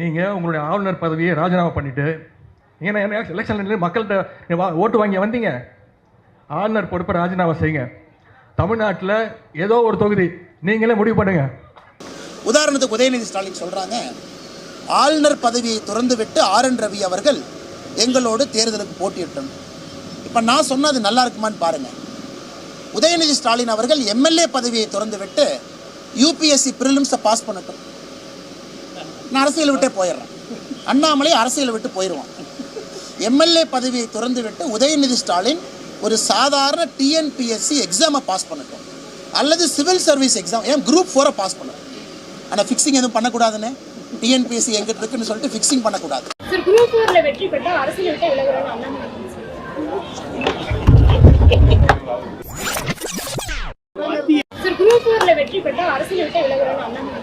நீங்கள் உங்களுடைய ஆளுநர் பதவியை ராஜினாமா பண்ணிவிட்டு நீங்கள் என்ன எலெக்ஷன் மக்கள்கிட்ட ஓட்டு வாங்கி வந்தீங்க? ஆளுநர் பொறுப்பை ராஜினாமா செய்யுங்க. தமிழ்நாட்டில் ஏதோ ஒரு தொகுதி நீங்களே முடிவு பண்ணுங்க. உதாரணத்துக்கு உதயநிதி ஸ்டாலின் சொல்கிறாங்க ஆளுநர் பதவியை திறந்து விட்டு ஆர் என் ரவி அவர்கள் எங்களோடு தேர்தலுக்கு போட்டியிட்டோம் இப்போ நான் சொன்னது நல்லா இருக்குமான்னு பாருங்கள் உதயநிதி ஸ்டாலின் அவர்கள் எம்எல்ஏ பதவியை திறந்து விட்டு யூபிஎஸ்சி ப்ரிலிம்ஸை பாஸ் பண்ணட்டும். நான் அரசியலை விட்டே போயிடுறேன். அண்ணாமலை அரசியலை விட்டு போயிடுவான் எம்எல்ஏ பதவியை துறந்து விட்டு உதயநிதி ஸ்டாலின் ஒரு சாதாரண டிஎன்பிஎஸ்சி எக்ஸாமை பாஸ் பண்ணட்டும். அல்லது சிவில் சர்வீஸ் எக்ஸாம் ஏன் குரூப் ஃபோரை பாஸ் பண்ணட்டும். ஆனால் ஃபிக்ஸிங் எதுவும் பண்ணக்கூடாதுன்னு டிஎன்பிஎஸ்சி எங்கிட்ட இருக்குன்னு சொல்லிட்டு ஃபிக்ஸிங் பண்ணக்கூடாது. வெற்றி பெற்றா அரசியல் அரசியல் விட்டு விலகுறோம்னு அண்ணாமலை